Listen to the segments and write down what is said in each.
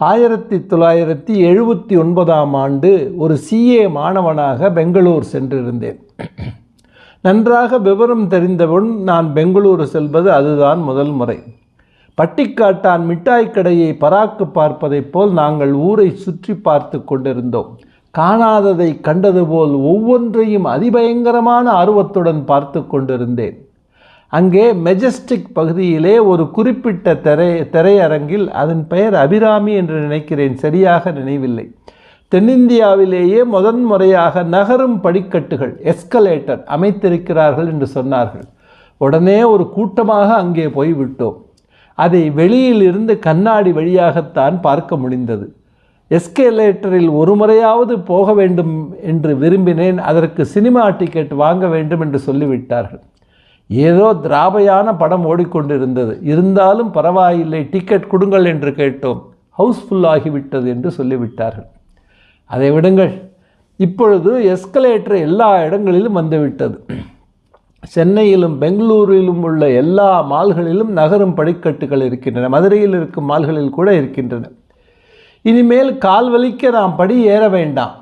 ஆயிரத்தி தொள்ளாயிரத்தி எழுபத்தி ஒன்பதாம் ஆண்டு ஒரு சிஏ மாணவனாக பெங்களூர் சென்றிருந்தேன். நன்றாக விவரம் தெரிந்தவன் நான் பெங்களூரு செல்வது அதுதான் முதல் முறை. பட்டிக்காட்டான் மிட்டாய் கடையை பராக்கு பார்ப்பதைப் போல் நாங்கள் ஊரை சுற்றி பார்த்து கொண்டிருந்தோம். காணாததை கண்டது போல் ஒவ்வொன்றையும் அதிபயங்கரமான ஆர்வத்துடன் பார்த்து கொண்டிருந்தேன். அங்கே மெஜஸ்டிக் பகுதியிலே ஒரு குறிப்பிட்ட திரை திரையரங்கில் அதன் பெயர் அபிராமி என்று நினைக்கிறேன். சரியாக நினைவில்லை. தென்னிந்தியாவிலேயே முதன் முறையாக நகரும் படிக்கட்டுகள் எஸ்கலேட்டர் அமைத்திருக்கிறார்கள் என்று சொன்னார்கள். உடனே ஒரு கூட்டமாக அங்கே போய்விட்டோம். அதை வெளியில் இருந்து கண்ணாடி வழியாகத்தான் பார்க்க முடிந்தது. எஸ்கலேட்டரில் ஒரு முறையாவது போக வேண்டும் என்று விரும்பினேன். அதற்கு சினிமா டிக்கெட் வாங்க வேண்டும் என்று சொல்லிவிட்டார்கள். ஏதோ திராபையான படம் ஓடிக்கொண்டிருந்தது. இருந்தாலும் பரவாயில்லை டிக்கெட் கொடுங்கள் என்று கேட்டோம். ஹவுஸ்ஃபுல் ஆகிவிட்டது என்று சொல்லிவிட்டார்கள். அதை விடுங்கள். இப்பொழுது எஸ்கலேட்டர் எல்லா இடங்களிலும் வந்துவிட்டது. சென்னையிலும் பெங்களூரிலும் உள்ள எல்லா மால்களிலும் நகரும் படிக்கட்டுகள் இருக்கின்றன. மதுரையில் இருக்கும் மால்களில் கூட இருக்கின்றன. இனிமேல் கால் வலிக்க நாம் படி ஏற வேண்டாம்.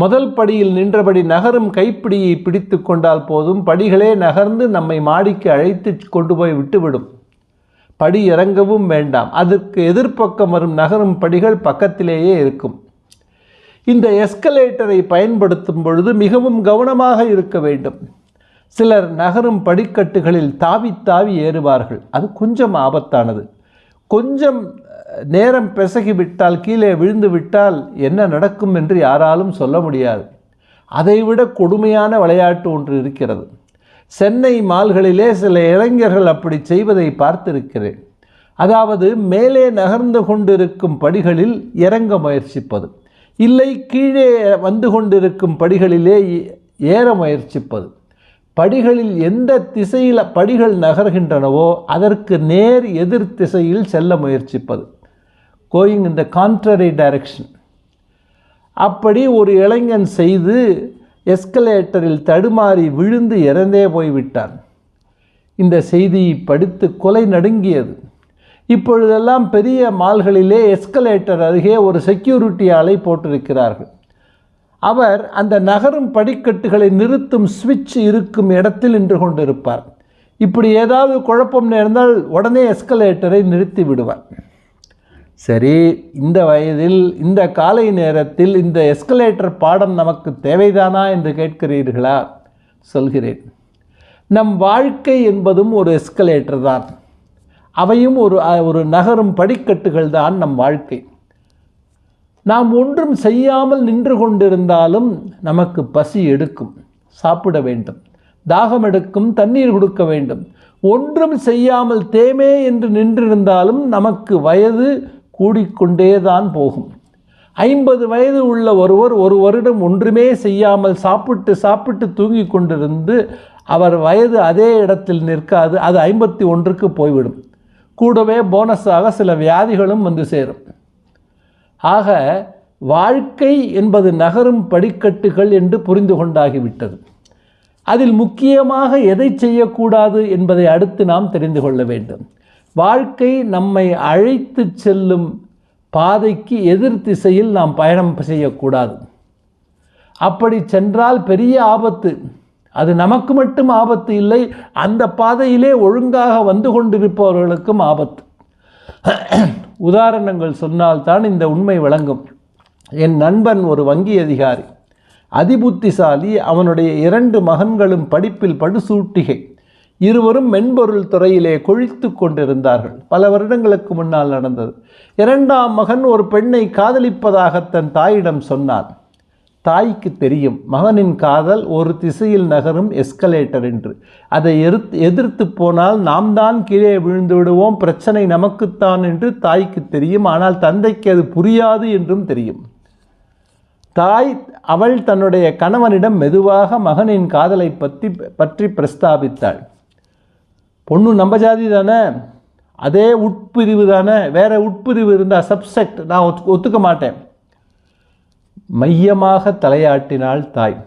முதல் படியில் நின்றபடி நகரும் கைப்பிடியை பிடித்து கொண்டால் போதும் படிகளே நகர்ந்து நம்மை மாடிக்கு அழைத்து கொண்டு போய் விட்டுவிடும். படி இறங்கவும் வேண்டாம். அதற்கு எதிர்ப்பக்கம் வரும் நகரும் படிகள் பக்கத்திலேயே இருக்கும். இந்த எஸ்கலேட்டரை பயன்படுத்தும் பொழுது மிகவும் கவனமாக இருக்க வேண்டும். சிலர் நகரும் படிக்கட்டுகளில் தாவி தாவி ஏறுவார்கள். அது கொஞ்சம் ஆபத்தானது. கொஞ்சம் நேரம் பிசகிவிட்டால் கீழே விழுந்து விட்டால் என்ன நடக்கும் என்று யாராலும் சொல்ல முடியாது. அதைவிட கொடுமையான விளையாட்டு ஒன்று இருக்கிறது. சென்னை மால்களிலே சில இளைஞர்கள் அப்படி செய்வதை பார்த்திருக்கிறேன். அதாவது மேலே நகர்ந்து கொண்டிருக்கும் படிகளில் இறங்க முயற்சிப்பது. இல்லை கீழே வந்து கொண்டிருக்கும் படிகளிலே ஏற முயற்சிப்பது. படிகளில் எந்த திசையில் படிகள் நகர்கின்றனவோ அதற்கு நேர் எதிர் திசையில் செல்ல முயற்சிப்பது. கோயிங் இந்த கான்ட்ரரி டைரக்ஷன் அப்படி ஒரு இளைஞன் செய்து எஸ்கலேட்டரில் தடுமாறி விழுந்து இறந்தே போய்விட்டான். இந்த செய்தியை படித்து கொலை நடுங்கியது. இப்பொழுதெல்லாம் பெரிய மால்களிலே எஸ்கலேட்டர் அருகே ஒரு செக்யூரிட்டி ஆலை போட்டிருக்கிறார்கள். அவர் அந்த நகரும் படிக்கட்டுகளை நிறுத்தும் சுவிட்ச் இருக்கும் இடத்தில் நின்று கொண்டிருப்பார். இப்படி ஏதாவது குழப்பம் நேர்ந்தால் உடனே எஸ்கலேட்டரை நிறுத்தி விடுவார். சரி இந்த வயதில் இந்த காலை நேரத்தில் இந்த எஸ்கலேட்டர் பாடம் நமக்கு தேவைதானா என்று கேட்கிறீர்களா? சொல்கிறேன். நம் வாழ்க்கை என்பதும் ஒரு எஸ்கலேட்டர் தான். அவையும் ஒரு ஒரு நகரும் படிக்கட்டுகள் தான் நம் வாழ்க்கை. நாம் ஒன்றும் செய்யாமல் நின்று கொண்டிருந்தாலும் நமக்கு பசி எடுக்கும். சாப்பிட வேண்டும். தாகம் எடுக்கும் தண்ணீர் கொடுக்க வேண்டும். ஒன்றும் செய்யாமல் தேமே என்று நின்றிருந்தாலும் நமக்கு வயது கூடிக்கொண்டே தான் போகும். ஐம்பது வயது உள்ள ஒருவர் ஒரு வருடம் ஒன்றுமே செய்யாமல் சாப்பிட்டு சாப்பிட்டு தூங்கி கொண்டிருந்து அவர் வயது அதே இடத்தில் நிற்காது அது ஐம்பத்தி ஒன்றுக்கு போய்விடும். கூடவே போனஸாக சில வியாதிகளும் வந்து சேரும். ஆக வாழ்க்கை என்பது நகரும் படிக்கட்டுகள் என்று புரிந்து கொண்டாகிவிட்டது. அதில் முக்கியமாக எதை செய்யக்கூடாது என்பதை அடுத்து நாம் தெரிந்து கொள்ள வேண்டும். வாழ்க்கை நம்மை அழைத்து செல்லும் பாதைக்கு எதிர் திசையில் நாம் பயணம் செய்யக்கூடாது. அப்படி சென்றால் பெரிய ஆபத்து. அது நமக்கு மட்டும் ஆபத்து இல்லை அந்த பாதையிலே ஒழுங்காக வந்து கொண்டிருப்பவர்களுக்கும் ஆபத்து. உதாரணங்கள் சொன்னால்தான் இந்த உண்மை விளங்கும். என் நண்பன் ஒரு வங்கி அதிகாரி. அதிபுத்திசாலி அவனுடைய இரண்டு மகன்களும் படிப்பில் படுசூட்டிகை. இருவரும் மென்பொருள் துறையிலே கொழித்து கொண்டிருந்தார்கள். பல வருடங்களுக்கு முன்னால் நடந்தது. இரண்டாம் மகன் ஒரு பெண்ணை காதலிப்பதாக தன் தாயிடம் சொன்னான். தாய்க்கு தெரியும் மகனின் காதல் ஒரு திசையில் நகரும் எஸ்கலேட்டர் என்று. அதை எதிர்த்து எதிர்த்து போனால் நாம் தான் கீழே விழுந்து விடுவோம் பிரச்சனை நமக்குத்தான் என்று தாய்க்கு தெரியும். ஆனால் தந்தைக்கு அது புரியாது என்றும் தெரியும். தாய் அவள் தன்னுடைய கணவனிடம் மெதுவாக மகனின் காதலை பற்றி பற்றி பிரஸ்தாபித்தாள். பொண்ணு நம்ம ஜாதி தானே? அதே உட்பிரிவு தானே? வேறு உட்பிரிவு இருந்தால் சப்செக்ட் நான் ஒத்து ஒத்துக்க மாட்டேன். மையமாக தலையாட்டினாள் தாய்.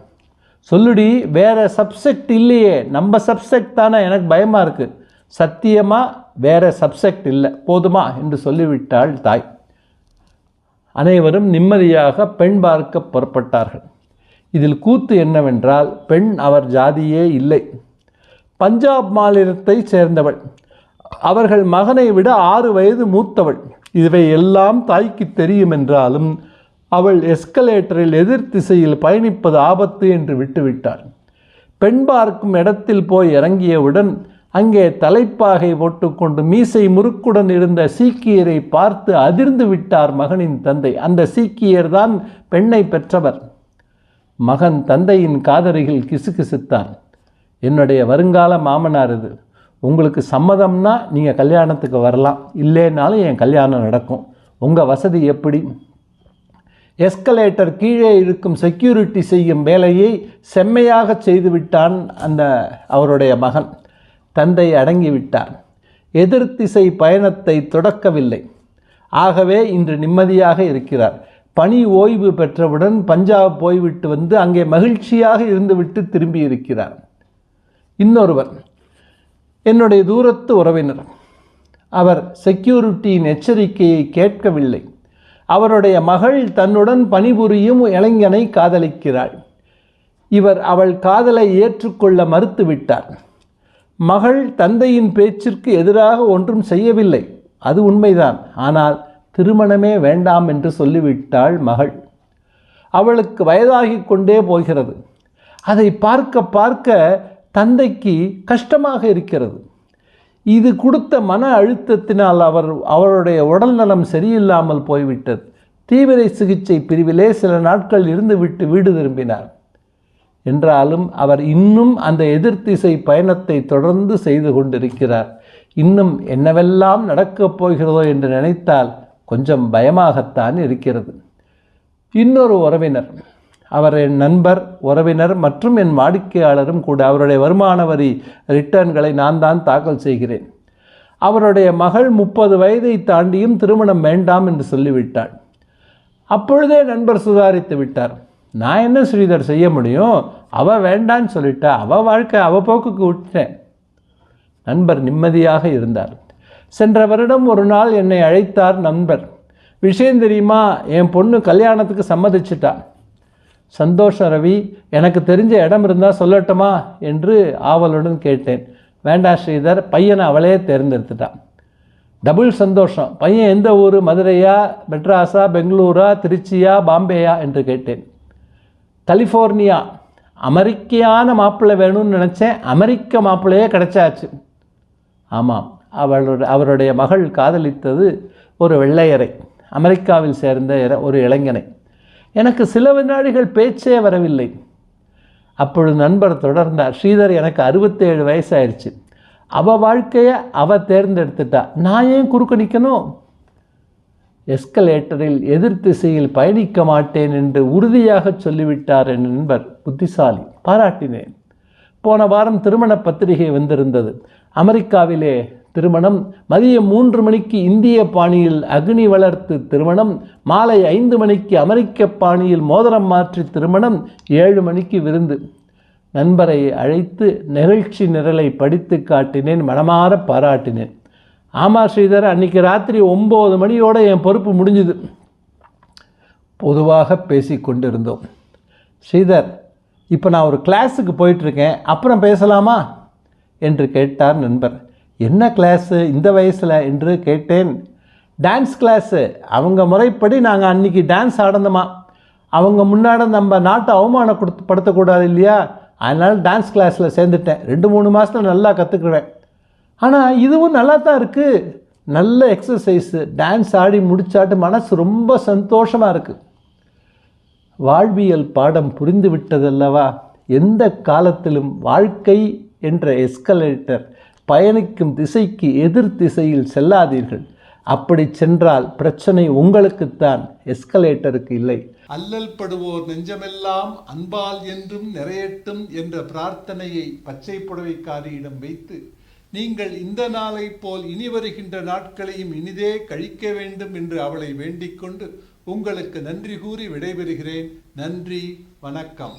சொல்லுடி வேற சப்செக்ட் இல்லையே. நம்ம சப்செக்ட் தானே? எனக்கு பயமாக இருக்குது சத்தியமாக வேற சப்செக்ட் இல்லை. போதுமா? என்று சொல்லிவிட்டாள் தாய். அனைவரும் நிம்மதியாக பெண் பார்க்க புறப்பட்டார்கள். இதில் கூத்து என்னவென்றால் பெண் அவர் ஜாதியே இல்லை. பஞ்சாப் மாநிலத்தை சேர்ந்தவள். அவர்கள் மகனை விட ஆறு வயது மூத்தவள். இவை எல்லாம் தாய்க்கு தெரியும் என்றாலும் அவள் எஸ்கலேட்டரில் எதிர் திசையில் பயணிப்பது ஆபத்து என்று விட்டுவிட்டாள் பெண் பார்க்கும் இடத்தில் போய் இறங்கியவுடன் அங்கே தலைப்பாகை போட்டுக்கொண்டு மீசை முறுக்குடன் இருந்த சீக்கியரை பார்த்து அதிர்ந்து விட்டார் மகனின் தந்தை. அந்த சீக்கியர் தான் பெண்ணை பெற்றவர். மகன் தந்தையின் காதருகில் கிசுகிசுத்தான் என்னுடைய வருங்கால மாமனார் இது. உங்களுக்கு சம்மதம்னா நீங்கள் கல்யாணத்துக்கு வரலாம். இல்லைனாலும் என் கல்யாணம் நடக்கும். உங்கள் வசதி எப்படி? எஸ்கலேட்டர் கீழே இருக்கும் செக்யூரிட்டி செய்யும் வேலையை செம்மையாக செய்துவிட்டான் அந்த அவருடைய மகன். தந்தை அடங்கிவிட்டார். எதிர்த்திசை பயணத்தை தொடக்கவில்லை. ஆகவே இன்று நிம்மதியாக இருக்கிறார். பணி ஓய்வு பெற்றவுடன் பஞ்சாப் போய்விட்டு வந்து அங்கே மகிழ்ச்சியாக இருந்துவிட்டு திரும்பி இருக்கிறார் இன்னொருவர் என்னுடைய தூரத்து உறவினர். அவர் செக்யூரிட்டியின் எச்சரிக்கையை கேட்கவில்லை. அவருடைய மகள் தன்னுடன் பணிபுரியும் இளைஞனை காதலிக்கிறாள். இவர் அவள் காதலை ஏற்றுக்கொள்ள மறுத்துவிட்டார். மகள் தந்தையின் பேச்சிற்கு எதிராக ஒன்றும் செய்யவில்லை. அது உண்மைதான். ஆனால் திருமணமே வேண்டாம் என்று சொல்லிவிட்டாள் மகள். அவளுக்கு வயதாகி கொண்டே போகிறது. அதை பார்க்க பார்க்க தந்தைக்கு கஷ்டமாக இருக்கிறது. இது கொடுத்த மன அழுத்தத்தினால் அவர் அவருடைய உடல் நலம் சரியில்லாமல் போய்விட்டது. தீவிர சிகிச்சை பிரிவிலே சில நாட்கள் இருந்துவிட்டு வீடு திரும்பினார். என்றாலும் அவர் இன்னும் அந்த எதிர்த்திசை பயணத்தை தொடர்ந்து செய்து கொண்டிருக்கிறார். இன்னும் என்னவெல்லாம் நடக்கப் போகிறதோ என்று நினைத்தால் கொஞ்சம் பயமாகத்தான் இருக்கிறது. இன்னொரு உறவினர் அவர் என் நண்பர் உறவினர் மற்றும் என் வாடிக்கையாளரும் கூட அவருடைய வருமான வரி ரிட்டர்ன்களை நான் தான் தாக்கல் செய்கிறேன். அவருடைய மகள் முப்பது வயதை தாண்டியும் திருமணம் வேண்டாம் என்று சொல்லிவிட்டாள். அப்பொழுதே நண்பர் சுதாரித்து விட்டார். நான் என்ன ஸ்ரீதர் செய்ய முடியும்? அவ வேண்டான்னு சொல்லிட்டா அவ வாழ்க்கை அவ போக்குக்கு விட்டேன் நண்பர் நிம்மதியாக இருந்தார். சென்ற வருடம் ஒரு நாள் என்னை அழைத்தார் நண்பர். விஷயம் தெரியுமா? என் பொண்ணு கல்யாணத்துக்கு சம்மதிச்சிட்டா. சந்தோஷம் ரவி எனக்கு தெரிஞ்ச இடம் இருந்தால் சொல்லட்டுமா? என்று ஆவலுடன் கேட்டேன். வேண்டா ஸ்ரீதர் பையனை அவளே தேர்ந்தெடுத்துட்டான். டபுள் சந்தோஷம். பையன் எந்த ஊர்? மதுரையா மெட்ராஸா பெங்களூரா திருச்சியா பாம்பேயா? என்று கேட்டேன். கலிஃபோர்னியா. அமெரிக்கையான மாப்பிள்ளை வேணும்னு நினச்சேன். அமெரிக்க மாப்பிள்ளையே கிடைச்சாச்சு. ஆமாம். அவளோட அவருடைய மகள் காதலித்தது ஒரு வெள்ளையரை. அமெரிக்காவில் சேர்ந்த ஒரு இளைஞனை. எனக்கு சில வினாடிகள் பேச்சே வரவில்லை. அப்பொழுது நண்பர் தொடர்ந்தார் ஸ்ரீதர் எனக்கு அறுபத்தேழு வயசாயிருச்சு. அவ வாழ்க்கையை அவ தேர்ந்தெடுத்துட்டா. நான் ஏன் குறுக்க நிற்கணும்? எஸ்கலேட்டரில் எதிர் திசையில் பயணிக்க மாட்டேன் என்று உறுதியாக சொல்லிவிட்டார் என் நண்பர் புத்திசாலி. பாராட்டினேன். போன வாரம் திருமண பத்திரிகை வந்திருந்தது. அமெரிக்காவிலே திருமணம். மதியம் மூன்று மணிக்கு இந்திய பாணியில் அக்னி வளர்த்து திருமணம். மாலை ஐந்து மணிக்கு அமெரிக்க பாணியில் மோதிரம் மாற்றி திருமணம். ஏழு மணிக்கு விருந்து. நண்பரை அழைத்து நிகழ்ச்சி நிரலை படித்து காட்டினேன் மனமாற பாராட்டினேன். ஆமா ஸ்ரீதர் அன்னைக்கு ராத்திரி ஒம்பது மணியோட என் பொறுப்பு முடிஞ்சுது. பொதுவாக பேசி கொண்டிருந்தோம். ஸ்ரீதர் இப்போ நான் ஒரு கிளாஸுக்கு போயிட்டுருக்கேன் அப்புறம் பேசலாமா? என்று கேட்டார் நண்பர். என்ன கிளாஸு இந்த வயசில் என்று கேட்டேன். டான்ஸ் கிளாஸு அவங்க முறைப்படி நாங்கள் அன்னைக்கு டான்ஸ் ஆடணுமா? அவங்க முன்னாடி நம்ம நாட்டை அவமானப்படுத்த படுத்தக்கூடாது இல்லையா? அதனால் டான்ஸ் கிளாஸில் சேர்ந்துட்டேன். ரெண்டு மூணு மாதத்தில் நல்லா கற்றுக்குவேன் ஆனால் இதுவும் நல்லா தான் இருக்குது நல்ல எக்ஸசைஸு டான்ஸ் ஆடி முடிச்சாட்டு மனசு ரொம்ப சந்தோஷமாக இருக்குது வாழ்வியல் பாடம் புரிந்து விட்டதல்லவா எந்த காலத்திலும் வாழ்க்கை என்ற எஸ்கலேட்டர் பயணிக்கும் திசைக்கு எதிர் திசையில் செல்லாதீர்கள். அப்படி சென்றால் பிரச்சனை உங்களுக்குத்தான் எஸ்கலேட்டருக்கு இல்லை. அல்லல் படுவோர் நெஞ்சமெல்லாம் அன்பால் என்றும் நிறையட்டும் என்ற பிரார்த்தனையை பச்சை புடவைக்காரியிடம் வைத்து நீங்கள் இந்த நாளைப் போல் இனி வருகின்ற நாட்களையும் இனிதே கழிக்க வேண்டும் என்று அவளை வேண்டிக் கொண்டு உங்களுக்கு நன்றி கூறி விடைபெறுகிறேன். நன்றி வணக்கம்.